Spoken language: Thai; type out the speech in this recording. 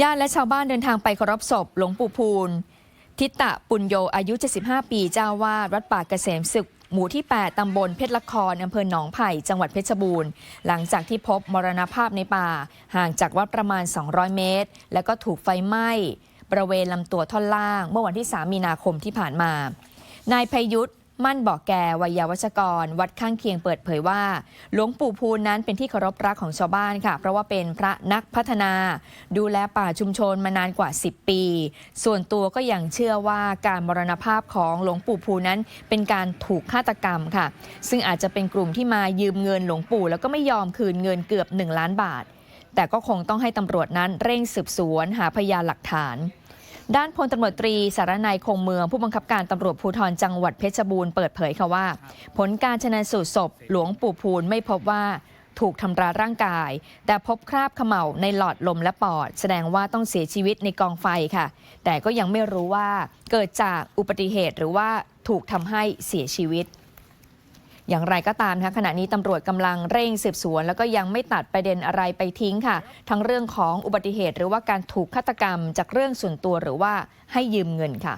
ญาติและชาวบ้านเดินทางไปเคารพศพหลวงปู่พูนทิตะปุญโยอายุ 75 ปีเจ้าวาดวัดป่าเกษมศึก หมู่ที่ 8 ตำบลเพชรละครอำเภอหนองไผ่จังหวัดเพชรบูรณ์ หลังจากที่พบมรณภาพในป่า ห่างจากวัดประมาณ 200 เมตร แล้วก็ถูกไฟไหม้บริเวณลำตัวท่อนล่าง เมื่อวันที่ 3 มีนาคมที่ผ่านมานายพยุทธ มั่นบอกแก่วัยวัชกร วัดข้างเคียงเปิดเผยว่า หลวงปู่พูนนั้นเป็นที่เคารพรักของชาวบ้านค่ะ เพราะว่าเป็นพระนักพัฒนา ดูแลป่าชุมชนมานานกว่า 10 ปี ส่วนตัวก็ยังเชื่อว่าการมรณภาพของหลวงปู่พูนนั้น เป็นการถูกฆาตกรรมค่ะ ซึ่งอาจจะเป็นกลุ่มที่มายืมเงินหลวงปู่ แล้วก็ไม่ยอมคืนเงินเกือบ 1 ล้านบาท แต่ก็คงต้องให้ตำรวจนั้นเร่งสืบสวนหาพยานหลักฐาน ด้านพลตำรวจตรีสารนัยคงเมือง ผู้บังคับการตำรวจภูธรจังหวัดเพชรบูรณ์เปิดเผยค่ะว่า ผลการชนะสูตรศพหลวงปู่พูนไม่พบว่าถูกทำร้ายร่างกาย แต่พบคราบเขม่าในหลอดลมและปอด แสดงว่าต้องเสียชีวิตในกองไฟค่ะ แต่ก็ยังไม่รู้ว่าเกิดจากอุบัติเหตุหรือว่าถูกทำให้เสียชีวิต อย่างไรก็ตามนะคะขณะนี้ตำรวจกำลังเร่งสืบสวน แล้วก็ยังไม่ตัดประเด็นอะไรไปทิ้งค่ะ ทั้งเรื่องของอุบัติเหตุ หรือว่าการถูกฆาตกรรมจากเรื่องส่วนตัวหรือว่าให้ยืมเงินค่ะ